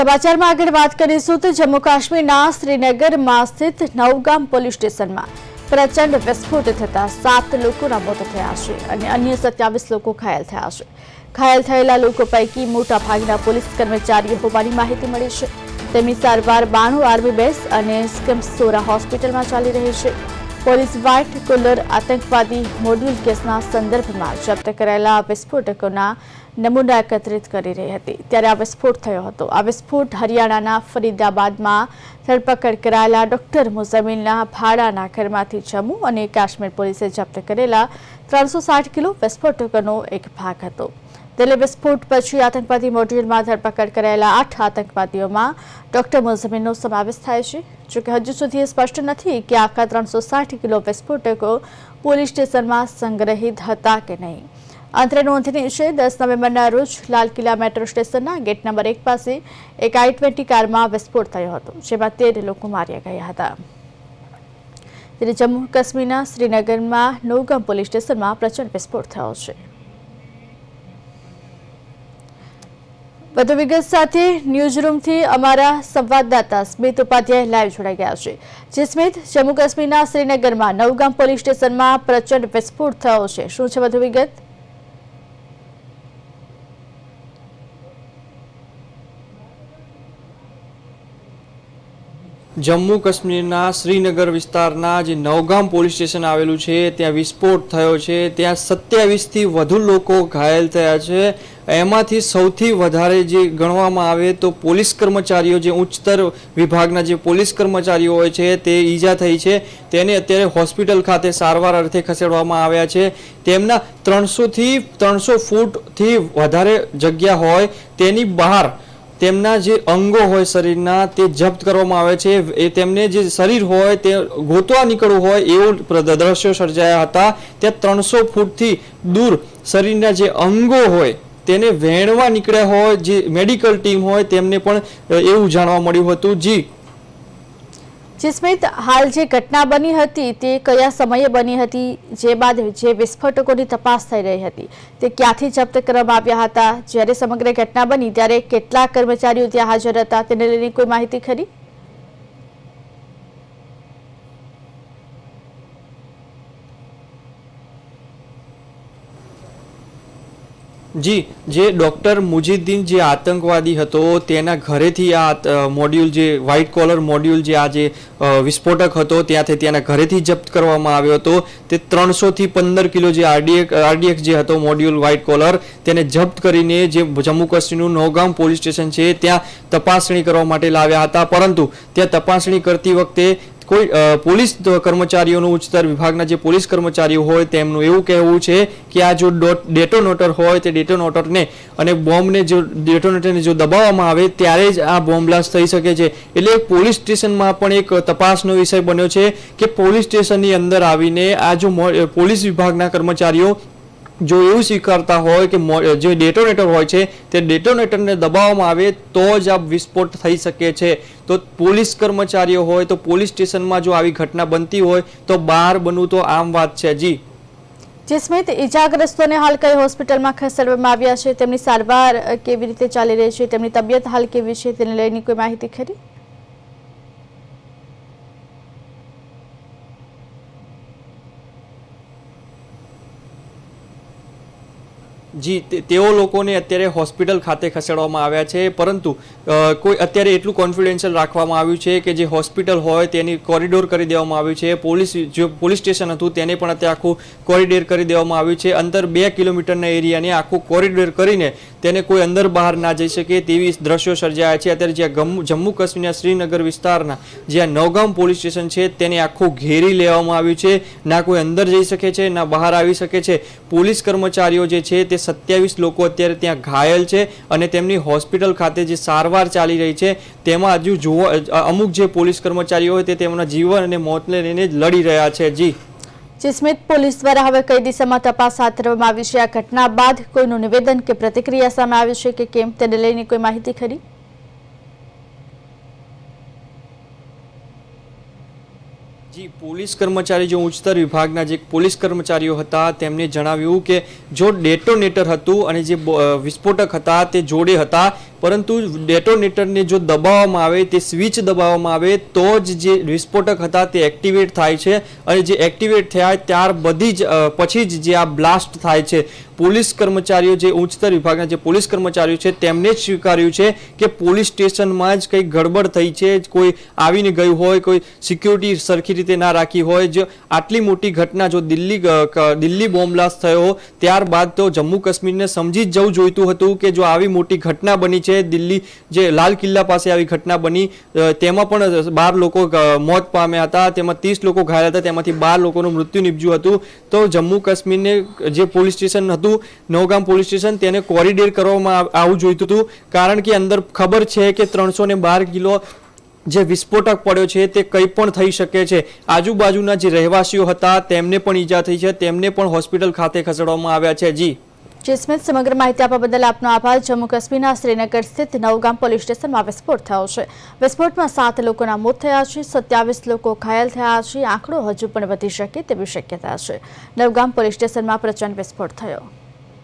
સમાચારમાં આગળ વાત કરીશું તો જમ્મુ કાશ્મીરના શ્રીનગરમાં સ્થિત નવગામ પોલીસ સ્ટેશનમાં પ્રચંડ વિસ્ફોટ થતા સાત લોકોના મોત થયા છે અને અન્ય સત્યાવીસ લોકો ઘાયલ થયા છે. ઘાયલ થયેલા લોકો પૈકી મોટા ભાગના પોલીસ કર્મચારીઓ હોવાની માહિતી મળી છે. તેમની સારવાર બાણું આર્મી બેસ અને સ્કમ્સોરા હોસ્પિટલમાં ચાલી રહી છે. પોલીસ વ્હાઇટ કોલર આતંકવાદી મોડ્યુલ કેસના સંદર્ભમાં જપ્ત કરાયેલા વિસ્ફોટકોના નમૂના એકત્રિત કરી રહી હતી. ત્યારે આ વિસ્ફોટ થયો હતો. આ વિસ્ફોટ હરિયાણાના ફરીદાબાદમાં ધરપકડ કરાયેલા ડોક્ટર મુઝમિલના ભાડાના ઘરમાંથી જમ્મુ અને કાશ્મીર પોલીસે જપ્ત કરેલા ત્રણસો કિલો વિસ્ફોટકોનો એક ભાગ હતો. દિલ્હી વિસ્ફોટ પછી આતંકવાદી મોડ્યુલમાં ધરપકડ કરાયેલા આઠ આતંકવાદીઓમાં ડોક્ટર મુઝમીનનો સમાવેશ થાય છે. જોકે હજુ સુધી સ્પષ્ટ નથી કે આખા ત્રણસો સાઠ કિલો વિસ્ફોટકો પોલીસ સ્ટેશનમાં સંગ્રહિત હતા કે નહીં. અંતરે નોંધનીય છે, દસ નવેમ્બરના રોજ લાલ કિલ્લા મેટ્રો સ્ટેશનના ગેટ નંબર એક પાસે એક આઈ ટ્વેન્ટી કારમાં વિસ્ફોટ થયો હતો, જેમાં તેર લોકો માર્યા ગયા હતા. ત્યારે જમ્મુ કાશ્મીરના શ્રીનગરમાં નૌગામ પોલીસ સ્ટેશનમાં પ્રચંડ વિસ્ફોટ થયો છે. વધુ વિગત સાથે ન્યૂઝરૂમથી અમારા સંવાદદાતા સ્મિત ઉપાધ્યાય લાઈવ જોડાઈ ગયા છે. જે સ્મિત, જમ્મુ કાશ્મીરના શ્રીનગરમાં નવગામ પોલીસ સ્ટેશનમાં પ્રચંડ વિસ્ફોટ થયો છે. શું છે વધુ વિગત? જમ્મુ કાશ્મીરના શ્રીનગર વિસ્તારના જે નવગામ પોલીસ સ્ટેશન આવેલું છે, ત્યાં વિસ્ફોટ થયો છે. ત્યાં સત્યાવીસથી વધુ લોકો ઘાયલ થયા છે. એમાંથી સૌથી વધારે જે ગણવામાં આવે તો પોલીસ કર્મચારીઓ, જે ઉચ્ચતર વિભાગના જે પોલીસ કર્મચારીઓ હોય છે, તે ઈજા થઈ છે. તેને અત્યારે હોસ્પિટલ ખાતે સારવાર અર્થે ખસેડવામાં આવ્યા છે. તેમના ત્રણસોથી ત્રણસો ફૂટથી વધારે જગ્યા હોય, તેની બહાર તેમના જે અંગો હોય શરીરના, તે જપ્ત કરવામાં આવે છે. એ તેમને જે શરીર હોય, તે ગોતવા નીકળવું હોય, એવું દ્રશ્યો સર્જાયા હતા. ત્યાં ત્રણસો ફૂટથી દૂર શરીરના જે અંગો હોય તેને વેણવા નીકળ્યા હોય, જે મેડિકલ ટીમ હોય, તેમને પણ એવું જાણવા મળ્યું હતું. જી. જસ્મિત હાલ જે ઘટના બની હતી, તે કયા સમયે બની હતી, જે બાદ જે વિસ્ફોટકોની તપાસ થઈ રહી હતી, તે ક્યાંથી જપ્ત કરવામાં આવ્યા હતા? જ્યારે સમગ્ર ઘટના બની, ત્યારે કેટલા કર્મચારીઓ ત્યાં હાજર હતા? તેને લઈને કોઈ માહિતી ખરી? જી, જે ડૉક્ટર મુજીદ્દીન જે આતંકવાદી હતો, તેના ઘરેથી આ મોડ્યુલ જે વ્હાઇટ કોલર મોડ્યુલ જે આ જે વિસ્ફોટક હતો, ત્યાંથી તેના ઘરેથી જપ્ત કરવામાં આવ્યો હતો. તે ત્રણસોથી પંદર કિલો જે આરડીએક આરડીએક્સ જે હતો મોડ્યુલ વ્હાઇટ કોલર તેને જપ્ત કરીને જે જમ્મુ કાશ્મીરનું નૌગામ પોલીસ સ્ટેશન છે, ત્યાં તપાસણી કરવા માટે લાવ્યા હતા. પરંતુ ત્યાં તપાસણી કરતી વખતે કોઈ પોલીસ કર્મચારીઓનું ઉચ્ચતર વિભાગના જે પોલીસ કર્મચારીઓ હોય તેમનું એવું કહેવું છે કે આ જો ડોટ- ડેટોનેટર હોય તે ડેટોનોટરને અને બોમ્બને જો, ડેટોનેટરને જો દબાવવામાં આવે ત્યારે જ આ બોમ્બ બ્લાસ્ટ થઈ શકે છે. એટલે પોલીસ સ્ટેશનમાં પણ એક તપાસનો વિષય બન્યો છે કે પોલીસ સ્ટેશનની અંદર આવીને આ જો પોલીસ વિભાગના કર્મચારીઓ જો એવું સ્વીકારતા હોય કે જે ડેટોનેટર હોય છે, તે ડેટોનેટરને દબાવવામાં આવે તો જ આ વિસ્ફોટ થઈ શકે છે. તો પોલીસ કર્મચારીઓ હોય, તો પોલીસ સ્ટેશનમાં જો આવી ઘટના બનતી હોય, તો બહાર બનવું તો આમ વાત છે. જી. સ્મિત ઇજાગ્રસ્તોને હાલ કઈ હોસ્પિટલમાં ખસેડવામાં આવ્યા છે, તેમની સારવાર કેવી રીતે ચાલી રહી છે, તેમની તબિયત હાલ કેવી છે, તેને લઈને કોઈ માહિતી ખરી? જી તેઓ લોકોને અત્યારે હોસ્પિટલ ખાતે ખસેડવામાં આવ્યા છે, પરંતુ કોઈ અત્યારે એટલું કોન્ફિડેન્શિયલ રાખવામાં આવ્યું છે કે જે હોસ્પિટલ હોય તેની કોરિડોર કરી દેવામાં આવ્યું છે, પોલીસ, જે પોલીસ સ્ટેશન હતું તેને પણ અત્યારે આખું કોરિડોર કરી દેવામાં આવ્યું છે અંદર બે કિલોમીટરના એરિયાને આખું કોરિડોર કરીને તેને કોઈ અંદર બહાર ના જઈ શકે તેવી દ્રશ્યો સર્જાયા છે. અત્યારે જ્યાં જમ્મુ કાશ્મીરના શ્રીનગર વિસ્તારના જ્યાં નવગામ પોલીસ સ્ટેશન છે તેને આખું ઘેરી લેવામાં આવ્યું છે. ના કોઈ અંદર જઈ શકે છે, ના બહાર આવી શકે છે. પોલીસ કર્મચારીઓ જે છે તે સત્યાવીસ લોકો અત્યારે ત્યાં ઘાયલ છે અને તેમની હોસ્પિટલ ખાતે જે સારવાર ચાલી રહી છે, તેમાં હજુ જોવા અમુક જે પોલીસ કર્મચારીઓ હોય તે તેમના જીવન અને મોતને લઈને લડી રહ્યા છે. જી. જિસ્મિત પોલીસ દ્વારા હવે કઈ દિશામાં તપાસ હાથ ધરવામાં આવી છે? આ ઘટના બાદ કોઈનું નિવેદન કે પ્રતિક્રિયા સામે આવી છે કે કેમ? તેને લઈને કોઈ માહિતી ખરી? જી, પોલીસ કર્મચારી જો ઉચ્ચતર વિભાગના જે પોલીસ કર્મચારીઓ હતા, તેમને જણાવ્યું કે જો ડેટોનેટર હતું અને જે વિસ્ફોટક હતા, તે જોડે હતા, પરંતુ ડેટોનેટરને જો દબાવવામાં આવે, તે સ્વિચ દબાવવામાં આવે, તો જ જે વિસ્ફોટક હતા, તે એક્ટિવેટ થાય છે. અને જે એક્ટિવેટ થયા ત્યાર બધી જ પછી જ જે આ બ્લાસ્ટ થાય છે. પોલીસ કર્મચારીઓ જે ઉચ્ચતર વિભાગના જે પોલીસ કર્મચારીઓ છે, તેમને જ સ્વીકાર્યું છે કે પોલીસ સ્ટેશનમાં જ કંઈક ગડબડ થઈ છે કોઈ આવીને ગયું હોય, કોઈ સિક્યુરિટી સરખી રીતે ના રાખી હોય, જો આટલી મોટી ઘટના જો દિલ્હી દિલ્હી બોમ્બલાસ્ટ થયો, ત્યારબાદ તો જમ્મુ કાશ્મીરને સમજી જ જવું જોઈતું હતું કે જો આવી મોટી ઘટના બની છે, દિલ્હી જે લાલ કિલ્લા પાસે આવી ઘટના બની તેમાં પણ બાર લોકો મોત પામ્યા હતા, તેમાં ત્રીસ લોકો ઘાયલ હતા, તેમાંથી બાર લોકોનું મૃત્યુ નીપજ્યું હતું. તો જમ્મુ કાશ્મીરને જે પોલીસ સ્ટેશન હતું નવગામ પોલીસ સ્ટેશન તેને કોરિડોર કરવામાં આવવું જોઈતું હતું. કારણ કે અંદર ખબર છે કે ત્રણસો ને બાર કિલો જે વિસ્ફોટક પડ્યો છે તે કંઈ પણ થઈ શકે છે. આજુબાજુના જે રહેવાસીઓ હતા તેમને પણ ઈજા થઈ છે. તેમને પણ હોસ્પિટલ ખાતે ખસેડવામાં આવ્યા છે. જી. જી, સ્મિત, સમગ્ર માહિતી આપવા બદલ આપનો આભાર. જમ્મુ કાશ્મીરના શ્રીનગર સ્થિત નવગામ પોલીસ સ્ટેશનમાં વિસ્ફોટ થયો છે. વિસ્ફોટમાં સાત લોકોના મોત થયા છે. સત્યાવીસ લોકો ઘાયલ થયા છે. આંકડો હજુ પણ વધી શકે તેવી શક્યતા છે. નવગામ પોલીસ સ્ટેશનમાં પ્રચંડ વિસ્ફોટ થયો.